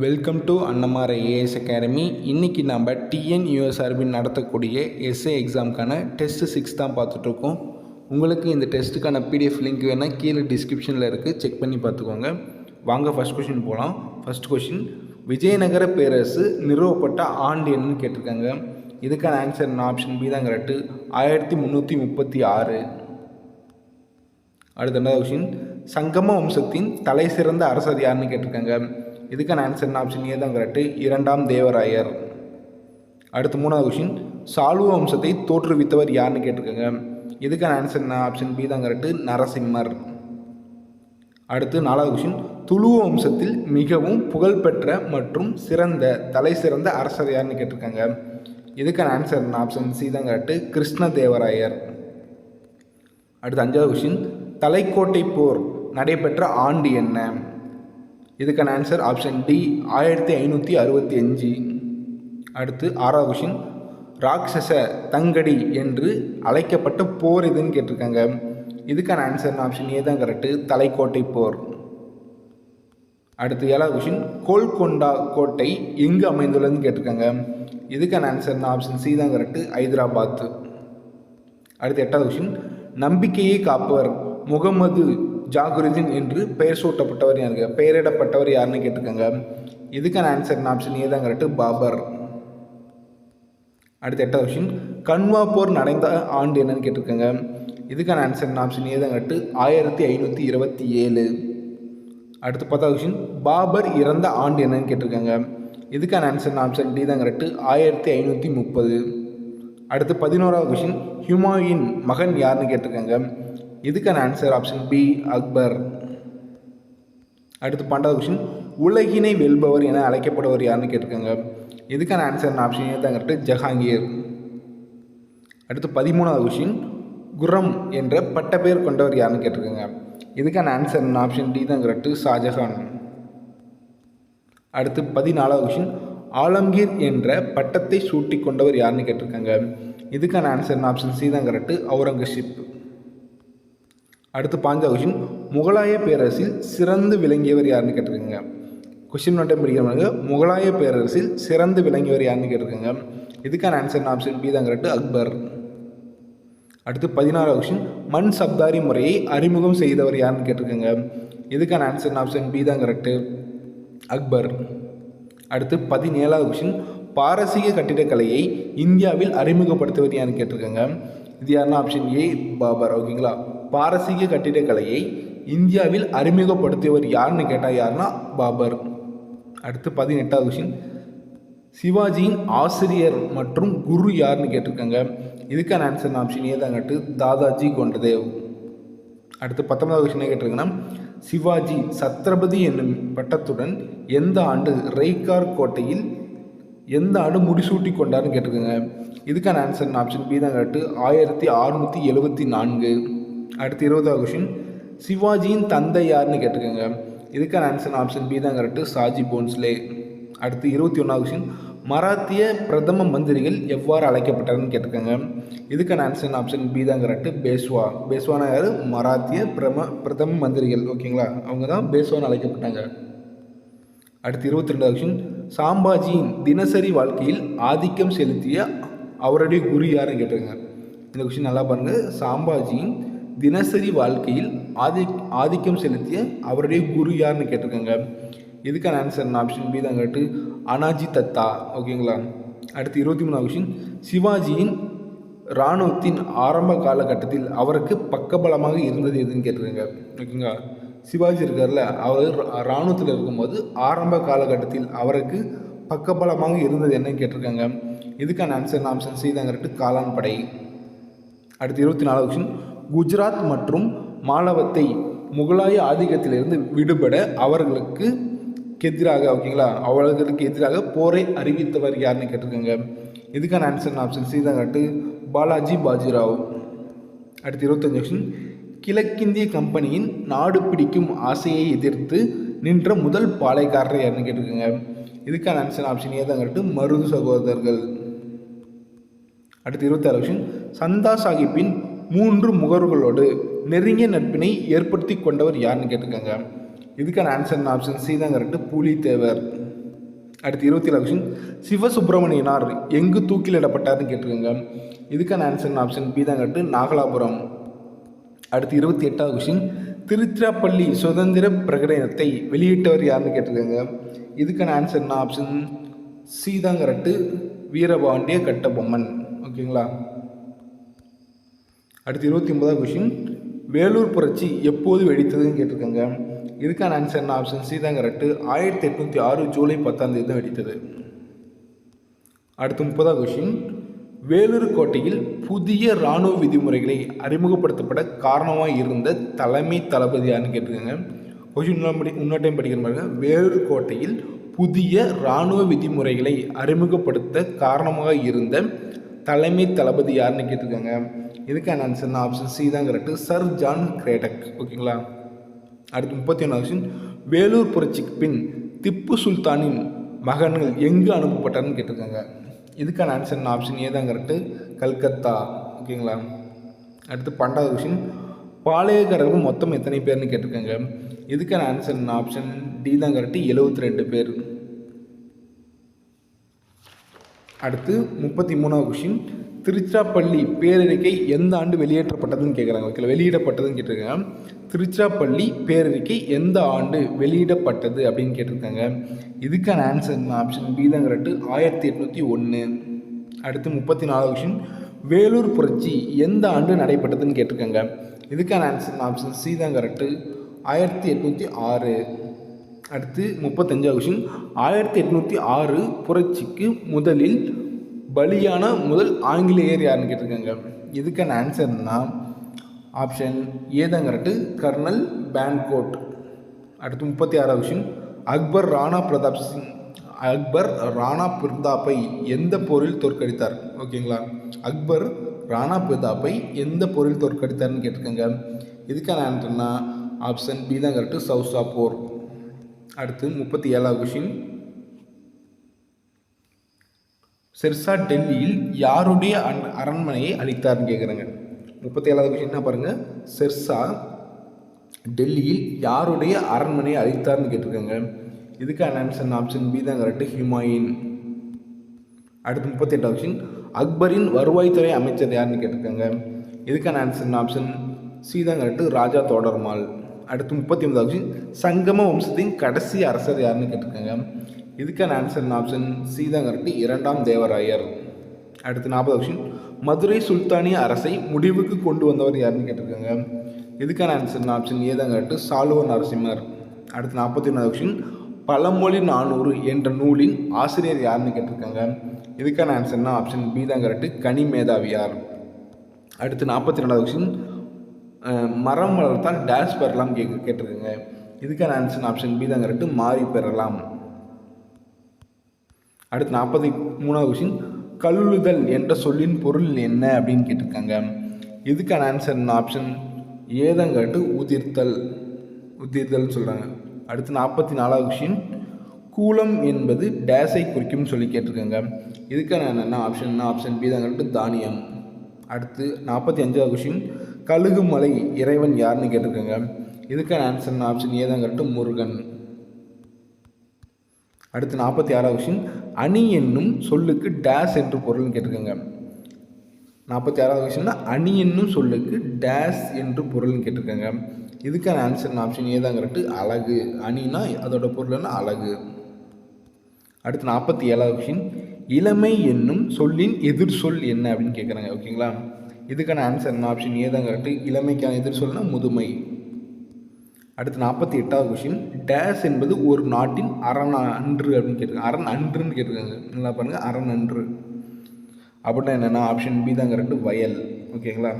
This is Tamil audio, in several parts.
வெல்கம் டு அன்னமாரை ஏஎஸ் அகாடமி இன்றைக்கி நம்ம டிஎன்யூஎஸ்ஆர்பி நடத்தக்கூடிய எஸ்ஏ எக்ஸாமுக்கான டெஸ்ட்டு சிக்ஸ் தான் பார்த்துட்ருக்கோம். உங்களுக்கு இந்த டெஸ்ட்டுக்கான பிடிஎஃப் லிங்க் வேணால் கீழே டிஸ்கிரிப்ஷனில் இருக்குது செக் பண்ணி பார்த்துக்கோங்க. வாங்க ஃபஸ்ட் கொஷின் போகலாம் ஃபஸ்ட் கொஷின் விஜயநகர பேரரசு நிறுவப்பட்ட ஆண்டு என்னன்னு கேட்டிருக்காங்க. இதுக்கான ஆன்சர் என்ன? ஆப்ஷன் பி தான் கரெக்டு ஆயிரத்தி முந்நூற்றி முப்பத்தி ஆறு. அடுத்த ரெண்டாவது கொஷின் சங்கம வம்சத்தின் தலை சிறந்த அரசர் யாருன்னு கேட்டிருக்காங்க. இதுக்கான ஆன்சர் என்ன ஆப்ஷன் ஏ தான் கரெக்டு இரண்டாம் தேவராயர். அடுத்து மூணாவது கொஷின் சாளுவ வம்சத்தை தோற்றுவித்தவர் யாருன்னு கேட்டிருக்காங்க. இதுக்கான ஆன்சர் என்ன ஆப்ஷன் பி தான் கரெக்டு நரசிம்மர். அடுத்து நாலாவது கொஷின் துளுவ வம்சத்தில் மிகவும் புகழ்பெற்ற மற்றும் சிறந்த தலை சிறந்த அரசர் யாருன்னு கேட்டிருக்காங்க. இதுக்கான ஆன்சர் என்ன ஆப்ஷன் சி தான் கரெக்டு கிருஷ்ணதேவராயர் அடுத்து அஞ்சாவது கொஷின் தலைக்கோட்டை போர் நடைபெற்ற ஆண்டு என்ன? இதுக்கான ஆன்சர் ஆப்ஷன் டி ஆயிரத்தி ஐநூற்றி அறுபத்தி அஞ்சு. அடுத்து ஆறாவது கொஷின் ராட்சச தங்கடி என்று அழைக்கப்பட்ட போர் எதுன்னு கேட்டிருக்காங்க. இதுக்கான ஆன்சர் ஆப்ஷன் ஏ தான் கரெக்டு தலைக்கோட்டை போர். அடுத்து ஏழாவது கொஷின் கோல்கொண்டா கோட்டை எங்கு அமைந்துள்ளதுன்னு கேட்டிருக்காங்க. இதுக்கான ஆன்சர் ஆப்ஷன் சி தான் கரெக்டு ஹைதராபாத். அடுத்து எட்டாவது கொஷின் நம்பிக்கையை காப்பவர் முகமது ஜாகுருதீன் என்று பெயர் சூட்டப்பட்டவர் யாருங்க பெயரிடப்பட்டவர் யாருன்னு கேட்டிருக்காங்க இதுக்கான ஆன்சர் ஆப்ஷன் ஏ தான் கரெக்டு பாபர். அடுத்த எட்டாவது கொஷின் கன்வா போர் நடந்த ஆண்டு என்னன்னு கேட்டிருக்காங்க இதுக்கான ஆன்சர் ஆப்ஷன் ஏ தான் கரெக்டு ஆயிரத்தி ஐநூற்றி இருபத்தி ஏழு. அடுத்து பத்தாவது கொஷின் பாபர் இறந்த ஆண்டு என்னன்னு கேட்டிருக்காங்க இதுக்கான ஆன்சர் ஆப்ஷன் டி தான் கரெக்டு ஆயிரத்தி ஐநூற்றி முப்பது. அடுத்து பதினோராவது கொஷின் ஹியூமாயின் மகன் யாருன்னு கேட்டிருக்காங்க இதுக்கான ஆன்சர் ஆப்ஷன் பி அக்பர். அடுத்து பன்னெண்டாவது கொஷின் உலகினை வெல்பவர் என அழைக்கப்படுவர் யாருன்னு கேட்டிருக்காங்க. இதுக்கான ஆன்சர் ஆப்ஷன் ஏ ஜஹாங்கீர். அடுத்து பதிமூணாவது கொஷின் குரம் என்ற பட்டப்பெயர் கொண்டவர் யாருன்னு கேட்டிருக்காங்க. இதுக்கான ஆன்சர் ஆப்ஷன் டி தான் கரெக்டு ஷாஜஹான் அடுத்து பதினாலாவது கொஷின் ஆலம்கீர் என்ற பட்டத்தை சூட்டி கொண்டவர் யாருன்னு கேட்டிருக்காங்க. இதுக்கான ஆன்சர் ஆப்ஷன் சி தான் கரெக்டு அவுரங்கசீப். அடுத்து பாஞ்சாவது கொஷின் முகலாய பேரரசில் சிறந்து விளங்கியவர் யாருன்னு கேட்டிருக்கீங்க. கொஷின் மட்டும் படிக்கிறவங்க முகலாய பேரரசில் சிறந்து விளங்கியவர் யாருன்னு கேட்டிருக்கீங்க. இதுக்கான ஆன்சர் ஆப்ஷன் பி தான் கரெக்டு. அக்பர். அடுத்து பதினாறாவது கொஷின் மண் சப்தாரி முறையை அறிமுகம் செய்தவர் யாருன்னு கேட்டிருக்கீங்க. இதுக்கான ஆன்சர் ஆப்ஷன் பி தான் கரெக்டு. அக்பர். அடுத்து பதினேழாவது கொஷின் பாரசீக கட்டிடக்கலையை இந்தியாவில் அறிமுகப்படுத்துவது யாருன்னு கேட்டிருக்காங்க. இது யாருன்னா ஆப்ஷன் ஏ பாபர் ஓகேங்களா? பாரசீக கட்டிடக்கலையை இந்தியாவில் அறிமுகப்படுத்தியவர் யாருன்னு கேட்டால் யாருன்னா பாபர். அடுத்து பதினெட்டாவது விஷயம் சிவாஜியின் ஆசிரியர் மற்றும் குரு யாருன்னு கேட்டிருக்காங்க. இதுக்கான answer option A Dadaji Kondadev. அடுத்து பத்தொன்பதாவது கொஷின் கேட்டிருக்கேன்னா சிவாஜி சத்ரபதி என்னும் பட்டத்துடன் எந்த ஆண்டு ரெய்கார் கோட்டையில் எந்த ஆண்டு முடிசூட்டி கொண்டார்னு கேட்டிருக்கேங்க. இதுக்கான ஆன்சர் ஆப்ஷன் பி தான் கேட்டு ஆயிரத்தி அறுநூற்றி எழுபத்தி நான்கு. அடுத்து இருபதாவது கொஷின் சிவாஜியின் தந்தை யாருன்னு கேட்டிருக்காங்க. இதுக்கான ஆன்சர் ஆப்ஷன் பி தான் கரெக்டு சாஜி போன்ஸ்லே. அடுத்து இருபத்தி ஒன்றாவது கொஷின் மராத்திய பிரதம மந்திரிகள் எவ்வாறு அழைக்கப்பட்டார்னு கேட்டிருக்காங்க. இதுக்கான ஆன்சர் ஆப்ஷன் பி தான் கரெக்டு பேஸ்வா. பேஸ்வானா யார்? மராத்திய பிரம பிரதம மந்திரிகள். ஓகேங்களா? அவங்க தான் பேஸ்வான்னு அழைக்கப்பட்டாங்க. அடுத்து இருபத்தி ரெண்டாவது கொஷின் சாம்பாஜியின் தினசரி வாழ்க்கையில் ஆதிக்கம் செலுத்திய அவருடைய குரு யாருன்னு கேட்டிருக்காங்க. இந்த கொஷின் நல்லா பாருங்கள் சாம்பாஜியின் தினசரி வாழ்க்கையில் ஆதி ஆதிக்கம் செலுத்திய அவருடைய குரு யாருன்னு கேட்டிருக்காங்க. இதுக்கான ஆன்சர் ஆப்ஷன் பி தான் கேட்டு அனாஜி தத்தா. ஓகேங்களா அடுத்து இருபத்தி மூணாவது கொஷின் சிவாஜியின் இராணுவத்தின் ஆரம்ப காலகட்டத்தில் அவருக்கு பக்கபலமாக இருந்தது எதுன்னு கேட்டிருக்காங்க. ஓகேங்களா சிவாஜி இருக்கார்ல அவர் இராணுவத்தில் இருக்கும்போது ஆரம்ப காலகட்டத்தில் அவருக்கு பக்கபலமாக இருந்தது என்னன்னு கேட்டிருக்காங்க. இதுக்கான ஆன்சர் ஆப்ஷன் சி தான் கரெக்டு காலான் படை. அடுத்து இருபத்தி நாலாவது கொஷின் குஜராத் மற்றும் மாலவத்தை முகலாய ஆதிக்கத்திலிருந்து விடுபட அவர்களுக்கு எதிராக ஓகேங்களா? அவர்களுக்கு எதிராக போரை அறிவித்தவர் யாருன்னு கேட்டிருக்காங்க. இதுக்கான ஆன்சர் ஆப்ஷன் சி தான் பாலாஜி பாஜிராவ். அடுத்து இருபத்தஞ்சு கொஷின் கிழக்கிந்திய கம்பெனியின் நாடு பிடிக்கும் ஆசையை எதிர்த்து நின்ற முதல் பாளையக்காரர் யாருன்னு கேட்டிருக்காங்க. இதுக்கான ஆன்சர் ஆப்ஷன் ஏ தான் கரெக்டு மருது சகோதரர்கள். அடுத்து இருபத்தாறு வருஷம் சந்தா சாஹிப்பின் மூன்று முகர்களோடு நெருங்கிய நட்பினை ஏற்படுத்தி கொண்டவர் யாருன்னு கேட்டிருக்காங்க. இதுக்கான ஆன்சர் ஆப்ஷன் சி தான் கரெக்டு புலித்தேவர். அடுத்து இருபத்தி ஏழு கொஷின் சிவசுப்பிரமணியனார் எங்கு தூக்கிலிடப்பட்டார்னு கேட்டிருக்காங்க. இதுக்கான ஆன்சர் ஆப்ஷன் பி தான் கரெக்டு நாகலாபுரம். அடுத்து இருபத்தி எட்டாவது கொஷின் திருச்சிராப்பள்ளி சுதந்திர பிரகடனத்தை வெளியிட்டவர் யாருன்னு கேட்டிருக்காங்க. இதுக்கான ஆன்சர் என்ன? ஆப்ஷன் சி தான் கரெக்டு வீரபாண்டிய கட்டபொம்மன். ஓகேங்களா அடுத்து இருபத்தி ஒன்பதாவது கொஷின் வேலூர் புரட்சி எப்போது வெடித்ததுன்னு கேட்டிருக்காங்க. இதுக்கான ஆன்சர் என்ன? ஆப்ஷன் சி தான் கரெக்டு ஆயிரத்தி எட்நூற்றி ஆறு ஜூலை பத்தாம் தேதி தான் வெடித்தது. அடுத்து முப்பதாவது கொஷின் வேலூர் கோட்டையில் புதிய இராணுவ விதிமுறைகளை அறிமுகப்படுத்தப்பட காரணமாக இருந்த தலைமை தளபதியாருன்னு கேட்டிருக்காங்க. கொஷின் இன்னொரு இன்னொரு டைம் படிக்கிற மாதிரி வேலூர் கோட்டையில் புதிய இராணுவ விதிமுறைகளை அறிமுகப்படுத்த காரணமாக இருந்த தலைமை தளபதி யாருன்னு கேட்டிருக்காங்க. இதுக்கான ஆன்சர் ஆப்ஷன் சி தான் கரெக்டு சர் ஜான் கிரேடக் ஓகேங்களா அடுத்து முப்பத்தி ஒன்றாவது ஆப்ஷன் வேலூர் புரட்சிக்கு பின் திப்பு சுல்தானின் மகன்கள் எங்கு அனுப்பப்பட்டார்னு கேட்டிருக்காங்க. இதுக்கான ஆன்சர் ஆப்ஷன் ஏ தான் கரெக்டு கல்கத்தா. ஓகேங்களா அடுத்து பன்னெண்டாவது கொஸ்டின் பாளையக்காரர்கள் மொத்தம் எத்தனை பேர்னு கேட்டிருக்காங்க. இதுக்கான ஆன்சர் ஆப்ஷன் டி தான் கரெக்டு எழுபத்தி ரெண்டு பேர். அடுத்து முப்பத்தி மூணாவது கொஷின் திருச்சிராப்பள்ளி பேரறிக்கை எந்த ஆண்டு வெளியேற்றப்பட்டதுன்னு கேட்குறாங்க ஓகே வெளியிடப்பட்டதுன்னு கேட்டிருக்காங்க. திருச்சிராப்பள்ளி பேரறிக்கை எந்த ஆண்டு வெளியிடப்பட்டது அப்படின்னு கேட்டிருக்காங்க. இதுக்கான ஆன்சர் ஆப்ஷன் பி தான் கரெக்டு ஆயிரத்தி எட்நூற்றி ஒன்று அடுத்து முப்பத்தி நாலாவது கொஷின் வேலூர் புரட்சி எந்த ஆண்டு நடைபெற்றதுன்னு கேட்டிருக்காங்க. இதுக்கான ஆன்சர் ஆப்ஷன் சி தான் கரெக்டு ஆயிரத்தி எட்நூற்றி ஆறு. அடுத்து முப்பத்தஞ்சாவது கொஷின் ஆயிரத்தி எட்நூற்றி ஆறு புரட்சிக்கு முதலில் பலியான முதல் ஆங்கிலேயர் யாருன்னு கேட்டிருக்காங்க. இதுக்கான ஆன்சர்னா ஆப்ஷன் ஏதான் கரெக்டு கர்னல் பேன்கோட். அடுத்து முப்பத்தி ஆறாவது கொஷின் அக்பர் ராணா பிரதாப் சிங் அக்பர் ராணா பிரதாப்பை எந்த போரில் தோற்கடித்தார்? ஓகேங்களா அக்பர் ராணா பிரதாப்பை எந்த போரில் தோற்கடித்தார்னு கேட்டிருக்காங்க. இதுக்கான ஆன்சர்னா ஆப்ஷன் பி தான் கரெக்டு சவுசா போர் அடுத்து முப்பத்தி ஏழாவது கொஷின் செர்சா டெல்லியில் யாருடைய அன் அரண்மனையை அளித்தார்னு கேட்குறாங்க முப்பத்தி ஏழாவது கொஷின் என்ன பாருங்கள் செர்சா டெல்லியில் யாருடைய அரண்மனையை அளித்தார்னு கேட்டிருக்காங்க. இதுக்கான ஆன்சர் ஆப்ஷன் பி தான் கரெக்டு ஹிமாயின். அடுத்து முப்பத்தி எட்டாவது கொஷின் அக்பரின் வருவாய்த்துறை அமைச்சர் யாருன்னு கேட்டிருக்காங்க. இதுக்கான ஆன்சர் ஆப்ஷன் சி தான் கரெக்டு ராஜா தோடர்மால். அடுத்து முப்பத்தி ஒன்பதாவது கொஷின் சங்கம வம்சத்தின் கடைசி அரசர் யாருன்னு கேட்டிருக்காங்க. இதுக்கான ஆன்சர் ஆப்ஷன் சீதாங்கரட்டி இரண்டாம் தேவராயர். அடுத்து நாற்பது ஆப்ஷன் மதுரை சுல்தானிய அரசை முடிவுக்கு கொண்டு வந்தவர் யாருன்னு கேட்டிருக்காங்க. இதுக்கான answer option A Saluva Narasimhar. அடுத்து நாற்பத்தி ஒன்றாவது ஆப்ஷன் பழமொழி நானூறு என்ற நூலின் ஆசிரியர் யாருன்னு கேட்டிருக்காங்க. இதுக்கான ஆன்சர்னா ஆப்ஷன் பி தான் கரெக்டு. கனி மேதாவியார். அடுத்து நாற்பத்தி ரெண்டாவது கொஷின் மரம் வளர்த்தால் டேஷ் பெறலாம் கேட்க கேட்டிருக்குங்க. இதுக்கான ஆன்சர் ஆப்ஷன் பி தான் கரெக்டு மாறி பெறலாம். அடுத்து நாற்பத்தி மூணாவது கொஷின் கல்லுதல் என்ற சொல்லின் பொருள் என்ன அப்படின்னு கேட்டிருக்காங்க. இதுக்கான ஆன்சர் ஆப்ஷன் ஏதங்கட்டு உதிர்த்தல். உதிர்த்தல் சொல்கிறாங்க அடுத்து நாற்பத்தி நாலாவது கொஷின் கூலம் என்பது டேஸை குறிக்கும்னு சொல்லி கேட்டிருக்காங்க. இதுக்கான என்னென்ன ஆப்ஷன் ஆப்ஷன் பி தாங்கட்டு தானியம். அடுத்து நாற்பத்தி அஞ்சாவது கொஷின் கழுகு மலை இறைவன் யாருன்னு கேட்டிருக்காங்க. இதுக்கான ஆன்சர் ஆப்ஷன் ஏ தான் கரெக்டு முருகன். அடுத்து நாற்பத்தி ஆறாவது விஷயம் அணி என்னும் சொல்லுக்கு டேஸ் என்று பொருள்னு கேட்டிருக்காங்க. நாற்பத்தி ஆறாவது விஷயம்னா அணி என்னும் சொல்லுக்கு டேஸ் என்று பொருள்னு கேட்டிருக்காங்க. இதுக்கான ஆன்சர் ஆப்ஷன் ஏ தான் கரெக்டு அழகு. அணினா அதோட பொருள்னா அழகு. அடுத்து நாற்பத்தி ஏழாவது விஷயம் இளமை என்னும் சொல்லின் எதிர் சொல் என்ன அப்படின்னு கேட்குறாங்க ஓகேங்களா? இதுக்கான ஆன்சர் என்ன? ஆப்ஷன் ஏ தான் கரெக்டு இளமைக்கான எதிர் சொல்னா முதுமை. அடுத்து நாற்பத்தி எட்டாவது கொஷின் டேஸ் என்பது ஒரு நாட்டின் அரண் அன்று அப்படின்னு கேட்டிருக்காங்க. அரண் அன்றுன்னு கேட்டிருக்காங்க. நல்லா பாருங்கள் அரண் அன்று. அப்படின்னா என்னென்னா ஆப்ஷன் பி தான் கரெக்டு வயல். ஓகேங்களா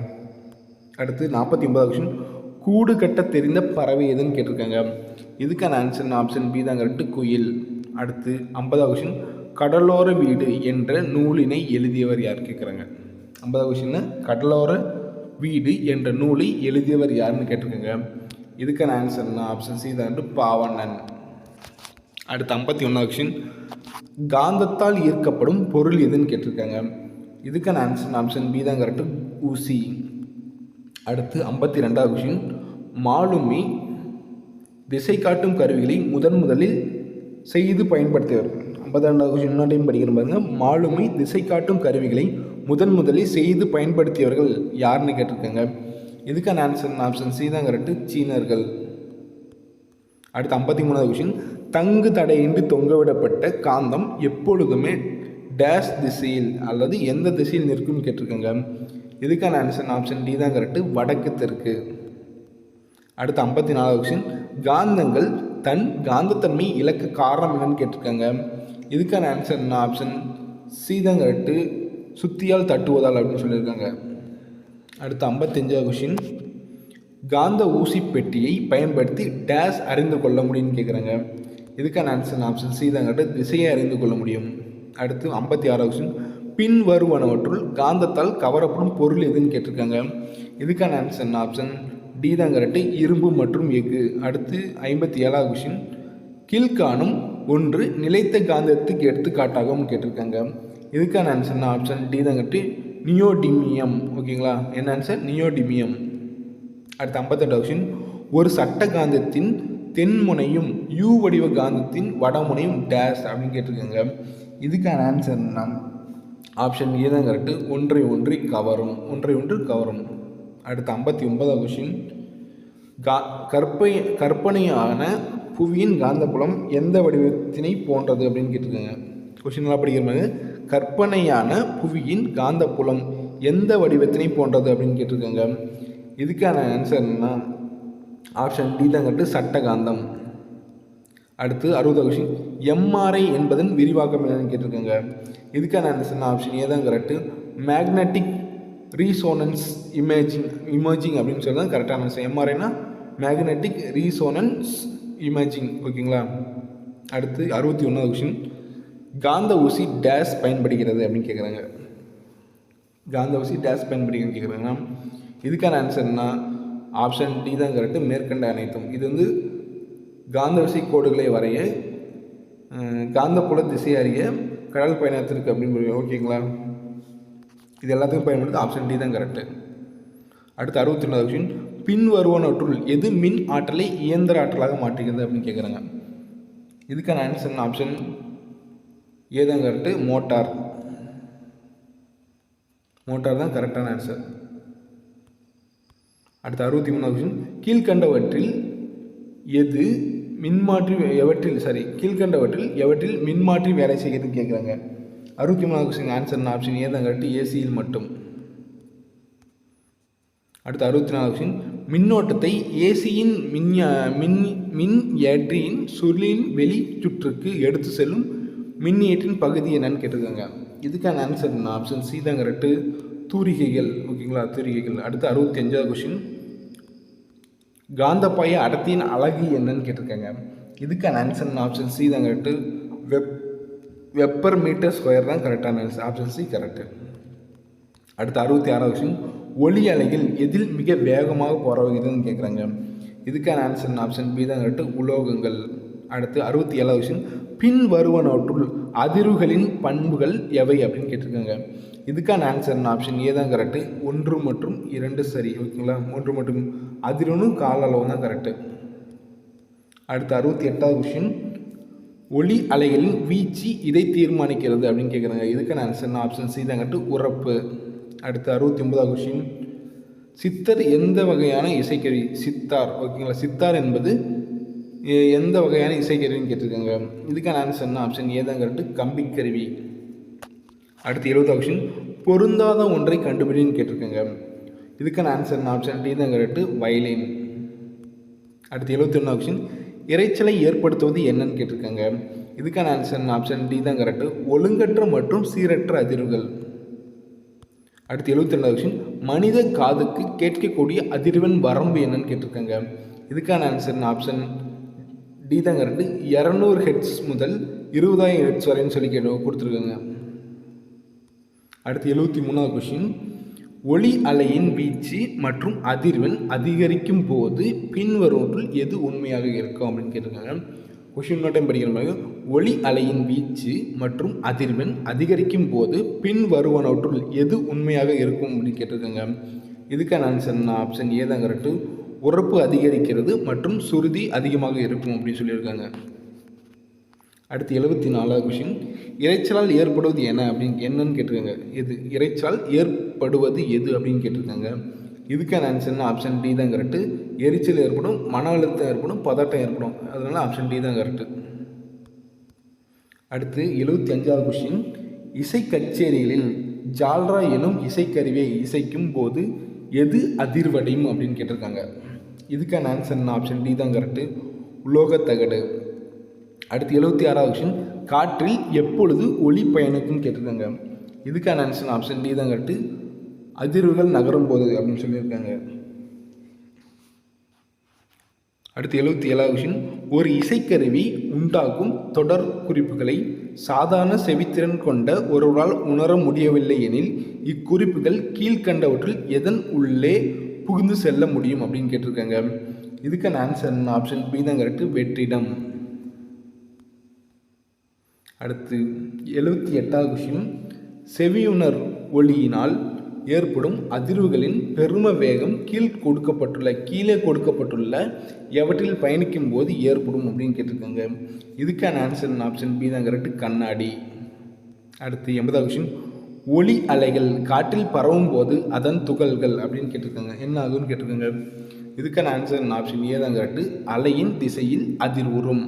அடுத்து நாற்பத்தி ஒன்பதாவது கொஷின் கூடு கட்ட தெரிந்த பறவை எதுன்னு கேட்டிருக்காங்க. இதுக்கான ஆன்சர் ஆப்ஷன் பி தான் கரெக்டு குயில். அடுத்து ஐம்பதாவது கொஷின் கடலோர வீடு என்ற நூலினை எழுதியவர் யார் கேட்குறாங்க? ஐம்பதாவது கொஷின் கடலோர வீடு என்ற நூலை எழுதியவர் யாருன்னு கேட்டிருக்காங்க. இதுக்கான ஆன்சர்னா ஆப்ஷன் சி தான் பாவண்ணன். அடுத்து ஐம்பத்தி ஒன்றாவது கொஷின் காந்தத்தால் ஈர்க்கப்படும் பொருள் எதுன்னு கேட்டிருக்காங்க. இதுக்கான ஆன்சர் ஆப்ஷன் பி தான் கரெக்டு ஊசி. அடுத்து ஐம்பத்தி ரெண்டாவது கொஷின் மாலுமி திசை காட்டும் கருவிகளை முதன் முதலில் செய்து பயன்படுத்தியவர். ஐம்பத்தி ரெண்டாவது கொஸ்டின் இன்னொன்றையும் படிக்கிற பாருங்க. மாலுமி திசை காட்டும் கருவிகளை முதன் முதலில் செய்து பயன்படுத்தியவர்கள் யாருன்னு கேட்டிருக்காங்க. இதுக்கான ஆன்சர் ஆப்ஷன் சி தான் கரெக்டு சீனர்கள். அடுத்து ஐம்பத்தி மூணாவது கொஷின் தங்கு தடையின்றி தொங்கவிடப்பட்ட காந்தம் எப்பொழுதுமே டேஷ் திசையில் அல்லது எந்த திசையில் நிற்கும்னு கேட்டிருக்காங்க. இதுக்கான ஆன்சர் ஆப்ஷன் டி தான் கரெக்டு வடக்கு தெற்கு. அடுத்து ஐம்பத்தி நாலாவது கொஷின் காந்தங்கள் தன் காந்தத்தன்மை இலக்கு காரணம் என்னன்னு கேட்டிருக்காங்க. இதுக்கான ஆன்சர் என்ன ஆப்ஷன் சி தான் கரெக்டு சுத்தியால் தட்டுவதால் அப்படின்னு சொல்லியிருக்காங்க. அடுத்து ஐம்பத்தஞ்சாவது கொஷின் காந்த ஊசி பெட்டியை பயன்படுத்தி டேஸ் அறிந்து கொள்ள முடியும்னு கேட்குறாங்க இதுக்கான ஆன்சர் ஆப்ஷன் சி தான் திசையை அறிந்து கொள்ள முடியும். அடுத்து ஐம்பத்தி ஆறாவது கொஷின் பின் வருவனவற்றுள் காந்தத்தால் கவரப்படும் பொருள் எதுன்னு கேட்டிருக்காங்க. இதுக்கான ஆன்சர் ஆப்ஷன் டி தான் கரெக்டு இரும்பு மற்றும் எஃகு. அடுத்து ஐம்பத்தி ஏழாவது கொஷின் கீழ்காணும் ஒன்று நிலைத்த காந்தத்துக்கு எடுத்துக்காட்டாகவும் கேட்டிருக்காங்க. இதுக்கான ஆன்சர் ஆப்ஷன் டி தான் கட்டி நியோடிமியம். ஓகேங்களா? என்ன ஆன்சர் நியோடிமியம். அடுத்து ஐம்பத்தெட்டு ஆப்ஷன் ஒரு சட்ட காந்தத்தின் தென்முனையும் யூ வடிவ காந்தத்தின் வடமுனையும் டேஷ் அப்படின்னு கேட்டிருக்காங்க. இதுக்கான ஆன்சர் என்ன ஆப்ஷன் ஏ தான் கரெக்டு ஒன்றை ஒன்றி கவரும். ஒன்றை ஒன்று கவரும். அடுத்து ஐம்பத்தி ஒன்பதாம் கொஷின் கா கற்பை கற்பனையான புவியின் காந்தப்புலம் எந்த வடிவத்தினை போன்றது அப்படின்னு கேட்டிருக்காங்க. கொஷின் நல்லா படிக்கிற மாதிரி கற்பனையான புவியின் காந்தப்புலம் எந்த வடிவத்தினை போன்றது அப்படின்னு கேட்டிருக்காங்க. இதுக்கான ஆன்சர் என்னன்னா ஆப்ஷன் டி தான் கட்டு சட்ட காந்தம் அடுத்து அறுபது கொஷின் எம்ஆர்ஐ என்பதன் விரிவாக்கம் என்னன்னு கேட்டிருக்காங்க. இதுக்கான ஆன்சர் ஆப்ஷன் ஏ தான் correct magnetic resonance imaging imaging அப்படின்னு சொல்லி தான் கரெக்டான ஆன்சர் எம்ஆர்ஐனா மேக்னெட்டிக் ரீசோனன்ஸ் இமேஜிங் ஓகேங்களா அடுத்து அறுபத்தி ஒன்றாவது கொஷின் காந்த ஊசி டேஸ் பயன்படுகிறது அப்படின்னு கேட்குறாங்க காந்த ஊசி டேஸ் பயன்படுகிறதுன்னு கேட்குறாங்கன்னா இதுக்கான ஆன்சர்னா ஆப்ஷன் டி தான் கரெக்டு மேற்கண்ட அனைத்தும். இது வந்து காந்த ஊசி கோடுகளை வரைய காந்தப்புல திசை அறிய கடல் பயணத்திற்கு அப்படின்னு ஓகேங்களா இது எல்லாத்துக்கும் பயன்படுது. ஆப்ஷன் டி தான் கரெக்டு அடுத்து அறுபத்தி ரெண்டாவது கொஷின் பின்வருவனவற்றுள் எது மின் ஆற்றலை இயந்திர ஆற்றலாக மாற்றுகிறது அப்படின்னு கேட்குறாங்க இதுக்கான answer option A correct motor. Motor தான் கரெக்டான ஆன்சர் அடுத்து அறுபத்தி மூணாவது கொஷின் கீழ்கண்டவற்றில் எது மின்மாற்றி எவற்றில் சாரி கீழ்கண்டவற்றில் எவற்றில் மின்மாற்றி வேலை செய்கிறதுன்னு கேட்குறாங்க. அறுபத்தி மூணாவது கொஸ்டின் ஆன்சர்னு ஆப்ஷன் ஏ தான் கரெக்டு ஏசியில் மட்டும். அடுத்து அறுபத்தி நாலு கொஸ்டின் மின்னோட்டத்தை ஏசியின் மின் மின் மின் ஏற்றியின் சுருளின் வெளி சுற்றுக்கு எடுத்து செல்லும் மின்னியற்றின் பகுதி என்னன்னு கேட்டிருக்காங்க. இதுக்கான ஆன்சர் ஆப்ஷன் சி தான் கரெக்டு தூரிகைகள் ஓகேங்களா? தூரிகைகள். அடுத்து அறுபத்தி அஞ்சாவது கொஷின் காந்தப்பாய அடர்த்தியின் அழகு என்னன்னு கேட்டிருக்காங்க. இதுக்கான ஆன்சர் ஆப்ஷன் சி தான் correct web weber metre square தான் கரெக்டான ஆன்சர் ஆப்ஷன் சி கரெக்டு அடுத்து அறுபத்தி ஆறாவது கொஷின் ஒளி அலைகள் எதில் மிக வேகமாக பரவுகிறதுன்னு கேட்குறாங்க. இதுக்கான ஆன்சர் ஆப்ஷன் பி தான் கரெக்டு உலோகங்கள். அடுத்து அறுபத்தி ஏழாவது விஷயம் பின் வருவனவற்றுள் அதிர்வுகளின் பண்புகள் எவை அப்படின்னு கேட்டிருக்காங்க. இதுக்கான ஆன்சர் ஆப்ஷன் ஏ தான் கரெக்டு ஒன்று மற்றும் இரண்டு சரி. ஓகேங்களா? ஒன்று மற்றும் அதிர்வனும் கால அளவு தான் கரெக்டு அடுத்து அறுபத்தி எட்டாவது கொஷின் ஒளி அலைகளின் வீச்சு இதை தீர்மானிக்கிறது அப்படின்னு கேட்குறாங்க இதுக்கான ஆன்சர் ஆப்ஷன் சி தான் கரெக்டு உறப்பு. அடுத்து அறுபத்தி ஒன்பதாவது கொஷின் சித்தர் எந்த வகையான இசைக்கருவி? சித்தார். ஓகேங்களா? சித்தார் என்பது எந்த வகையான இசைக்கருவின்னு கேட்டிருக்காங்க. இதுக்கான ஆன்சர் என்ன? ஆப்ஷன் ஏதாங்கிறது கம்பிக்கருவி. அடுத்து எழுபதாவது ஆப்ஷன் பொருந்தாத ஒன்றை கண்டுபிடின்னு கேட்டிருக்காங்க. இதுக்கான ஆன்சர் என்ன? ஆப்ஷன் டி தான் கரெக்டு வயலின் அடுத்து எழுபத்தி ஆப்ஷன் கொஷின் இரைச்சலை ஏற்படுத்துவது என்னன்னு கேட்டிருக்காங்க. இதுக்கான ஆன்சர் ஆப்ஷன் டி தான் கரெக்டு ஒழுங்கற்ற மற்றும் சீரற்ற அதிர்வுகள். அடுத்து எழுபத்தி ரெண்டு ஆப்ஷன் மனித காதுக்கு கேட்கக்கூடிய அதிர்வெண் வரம்பு என்னன்னு கேட்டிருக்காங்க. இதுக்கான ஆன்சர் ஆப்ஷன் டி தாங்க ரெண்டு இரநூறு ஹெட்ஸ் முதல் இருபதாயிரம் ஹெட்ஸ் வரைன்னு சொல்லி கேட்டு கொடுத்துருக்காங்க. அடுத்து எழுபத்தி மூணாவது கொஷின் ஒளி அலையின் வீச்சு மற்றும் அதிர்வெண் அதிகரிக்கும் போது பின்வருவற்றில் எது உண்மையாக இருக்கும் அப்படின்னு கேட்டிருக்காங்க. கொஷின் நோட்டம் படிக்கிற மாதிரி ஒளி அலையின் வீச்சு மற்றும் அதிர்வெண் அதிகரிக்கும் போது பின் வருவனவற்றுள் எது உண்மையாக இருக்கும் அப்படின்னு கேட்டிருக்காங்க. இதுக்கான ஆன்சர் ஆப்ஷன் ஏ கரெக்டு உறப்பு அதிகரிக்கிறது மற்றும் சுருதி அதிகமாக இருக்கும் அப்படின்னு சொல்லியிருக்காங்க. அடுத்து எழுபத்தி நாலாவது கொஷின் இறைச்சலால் ஏற்படுவது என்ன அப்படின்னு என்னன்னு கேட்டிருக்காங்க. எது இறைச்சலால் ஏற்படுவது எது அப்படின்னு கேட்டிருக்காங்க. இதுக்கான ஆன்சர்னா ஆப்ஷன் டி தான் கரெக்டு எரிச்சல் ஏற்படும் மன அழுத்தம் ஏற்படும் பதட்டம் ஏற்படும். அதனால ஆப்ஷன் டி தான் கரெக்டு அடுத்து எழுபத்தி அஞ்சாவது கொஷின் இசை கச்சேரிகளில் ஜால்ரா எனும் இசைக்கருவியை இசைக்கும் போது எது அதிர்வடையும் அப்படின்னு கேட்டிருக்காங்க. இதுக்கான ஆன்சர் ஆப்ஷன் டி தான் கரெக்டு உலோகத்தகடு அடுத்து எழுபத்தி ஆறாவது கொஷின் காற்றில் எப்பொழுது ஒளி பயணிக்கும் கேட்டிருக்காங்க. இதுக்கான ஆன்சர் ஆப்ஷன் டி தான் கரெக்டு அதிர்வுகள் நகரும் போது அப்படின்னு சொல்லியிருக்காங்க. அடுத்து எழுபத்தி ஏழாவது கொஷின் ஒரு இசைக்கருவி உண்டாக்கும் தொடர் குறிப்புகளை சாதாரண செவித்திறன் கொண்ட ஒருவரால் உணர முடியவில்லை எனில் இக்குறிப்புகள் கீழ்கண்டவற்றில் எதன் உள்ளே புகுந்து செல்ல முடியும் அப்படின்னு கேட்டிருக்காங்க. இதுக்கான ஆன்சர் ஆப்ஷன் பி தான் கரெக்டு வெற்றிடம். அடுத்து எழுபத்தி எட்டாவது கொஷின் செவியுணர் ஒளியினால் ஏற்படும் அதிர்வுகளின் பெரும வேகம் கீழ் கொடுக்கப்பட்டுள்ள கீழே கொடுக்கப்பட்டுள்ள எவற்றில் பயணிக்கும் போது ஏற்படும் அப்படின்னு கேட்டிருக்காங்க. இதுக்கான ஆன்சர் ஆப்ஷன் பி தான் கரெக்ட் கண்ணாடி. அடுத்து எண்பதாவது கொஷின் ஒளி அலைகள் காற்றில் பரவும் போது அதன் துகள்கள் அப்படின்னு கேட்டிருக்காங்க. என்ன ஆகும்னு கேட்டிருக்காங்க? இதுக்கான ஆன்சர் ஆப்ஷன் ஏ தான் கரெக்டு அலையின் திசையில் அதிர் உறும்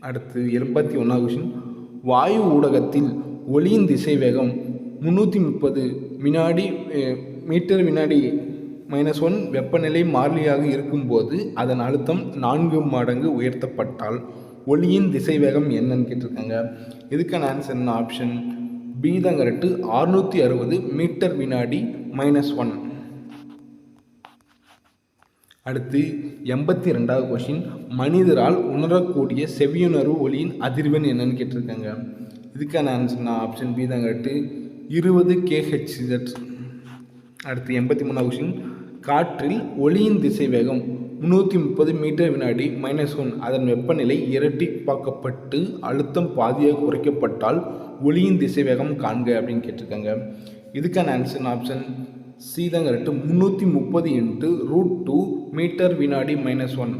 அடுத்து எண்பத்தி ஒன்றாவது கொஷின் வாயு ஊடகத்தில் ஒளியின் திசை வேகம் முந்நூற்றி முப்பது வினாடி மீட்டர் வினாடி மைனஸ் ஒன் வெப்பநிலை மாறிலியாக இருக்கும்போது அதன் அழுத்தம் நான்கு மடங்கு உயர்த்தப்பட்டால் ஒளியின் திசை வேகம் என்னன்னு கேட்டிருக்காங்க. இதுக்கான ஆன்சர் என்ன ஆப்ஷன் பி தான் அறுநூற்றி அறுபது மீட்டர் வினாடி மைனஸ் ஒன் அடுத்து எண்பத்தி ரெண்டாவது கொஷின் மனிதரால் உணரக்கூடிய செவியுணர்வு ஒளியின் அதிர்வெண் என்னன்னு கேட்டிருக்காங்க. இதுக்கான ஆன்சர் நான் ஆப்ஷன் பி தான் கரெக்டு. இருபது கேஹெச்இசட் அடுத்து எண்பத்தி மூணாவது கொஷின் காற்றில் ஒளியின் திசை வேகம் முந்நூற்றி முப்பது மீட்டர் வினாடி மைனஸ் ஒன் அதன் வெப்பநிலை இரட்டிப்பாக்கப்பட்டு அழுத்தம் பாதியாக குறைக்கப்பட்டால் ஒளியின் திசை வேகம் காண்க அப்படின்னு கேட்டிருக்காங்க இதுக்கான ஆன்சர் ஆப்ஷன் சி கரெக்டு முந்நூற்றி முப்பது இன்ட்டு ரூட் டூ மீட்டர் வினாடி மைனஸ் ஒன்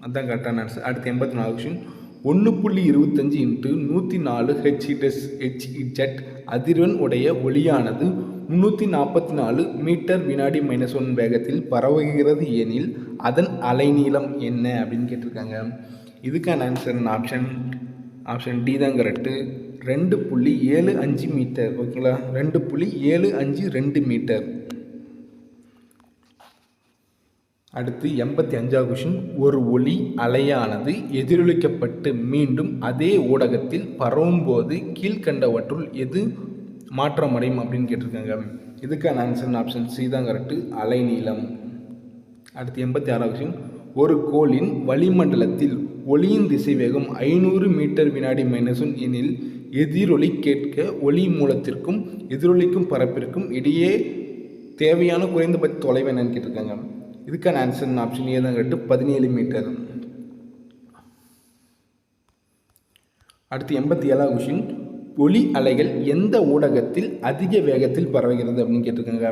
அதுதான் கரெக்டான ஆன்சர் அடுத்து எண்பத்தி நாலு கொஷின் ஒன்று புள்ளி இருபத்தஞ்சு இன்ட்டு நூற்றி நாலு ஹெச்இடெஸ் ஹெச்இஜெட் அதிர்வெண் உடைய ஒளியானது முந்நூற்றி நாற்பத்தி நாலு மீட்டர் வினாடி மைனஸ் ஒன் வேகத்தில் பரவுகிறது எனில் அதன் அலைநீளம் என்ன அப்படின்னு கேட்டிருக்காங்க. இதுக்கான ஆன்சர் ஆப்ஷன் ஆப்ஷன் டி தான் கரெக்டு ரெண்டு புள்ளி ஏழு அஞ்சு மீட்டர் ஓகேங்களா ரெண்டு புள்ளி ஏழு அஞ்சு ரெண்டு மீட்டர். அடுத்து எண்பத்தி அஞ்சாவது கொஷின் ஒரு ஒளி அலையானது எதிரொலிக்கப்பட்டு மீண்டும் அதே ஊடகத்தில் பரவும்போது கீழ்கண்டவற்றுள் எது மாற்றம் அடையும் அப்படின்னு கேட்டிருக்காங்க. இதுக்கான ஆன்சர் ஆப்ஷன் சி தான் கரெக்டு அலைநீளம் அடுத்து எண்பத்தி ஆறாவது விஷயம். ஒரு கோளின் வளிமண்டலத்தில் ஒளியின் திசைவேகம் ஐநூறு மீட்டர் வினாடி மைனஸ் ஒன் எனில் எதிரொலி கேட்க ஒளி மூலத்திற்கும் எதிரொலிக்கும் பரப்பிற்கும் இடையே தேவையான குறைந்தபட்ச தொலைவு என்னன்னு கேட்டிருக்காங்க. இதுக்கான ஆன்சர் ஆப்ஷன் ஏ தான் பதினேழு மீட்டர். அடுத்து எண்பத்தி ஏழாவது கொஷின் ஒளி அலைகள் எந்த ஊடகத்தில் அதிக வேகத்தில் பரவுகிறது அப்படின்னு கேட்டிருக்காங்க.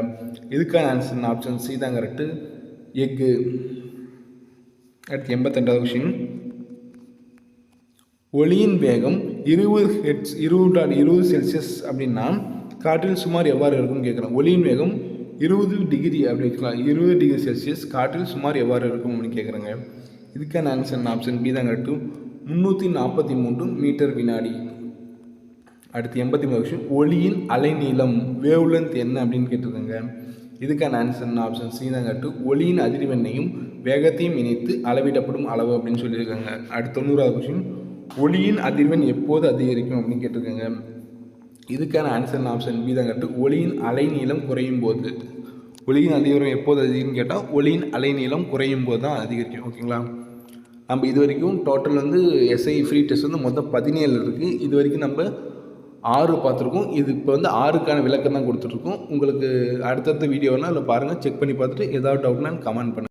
இதுக்கான ஆன்சர் ஆப்ஷன் சி தான் கரெக்டு எக்கு அடுத்து எண்பத்தெண்டாவது கொஷின் ஒளியின் வேகம் இருபது ஹெட்ஸ் இருபது இருபது செல்சியஸ் அப்படின்னா காற்றில் சுமார் எவ்வாறு இருக்கும்னு கேட்குறோம். ஒளியின் வேகம் இருபது டிகிரி அப்படி இருக்கலாம் இருபது டிகிரி செல்சியஸ் காற்றில் சுமார் எவ்வாறு இருக்கும் அப்படின்னு கேட்குறாங்க. இதுக்கான ஆன்சர் ஆப்ஷன் பி தான் கரெக்டு முந்நூற்றி நாற்பத்தி மூன்று மீட்டர் வினாடி. அடுத்து எண்பத்தி மூணு கொஷின் ஒளியின் அலைநீளம் வேவ்லென்த் என்ன அப்படின்னு கேட்டிருக்காங்க. இதுக்கான ஆன்சர் ஆப்ஷன் சி தான் ஒளியின் அதிர்வெண்ணையும் வேகத்தையும் இணைத்து அளவிடப்படும் அளவு அப்படின்னு சொல்லியிருக்காங்க. அடுத்த தொண்ணூறாவது கொஷின் ஒளியின் அதிர்வெண் எப்போது அதிகரிக்கும் அப்படின்னு கேட்டிருக்காங்க. இதுக்கான ஆன்சர் ஆப்ஷன் பி தான் ஒளியின் அலைநீளம் குறையும் போது. ஒளியின் அதிகரம் எப்போது அதிகம்னு கேட்டால் ஒளியின் அலைநீளம் குறையும் போது தான் அதிகரிக்கும். ஓகேங்களா நம்ம இது வரைக்கும் டோட்டல் வந்து எஸ்ஐ ஃப்ரீ டெஸ்ட் வந்து மொத்தம் பதினேழு இருக்குது இது வரைக்கும் நம்ம ஆறு பார்த்துருக்கோம். இது இப்போ வந்து ஆறுக்கான விளக்கம் தான் கொடுத்துட்ருக்கோம். உங்களுக்கு அடுத்தடுத்த வீடியோனால் அதில் பாருங்கள் செக் பண்ணி பார்த்துட்டு ஏதாவது டவுட்னா கமெண்ட் பண்ணுங்கள்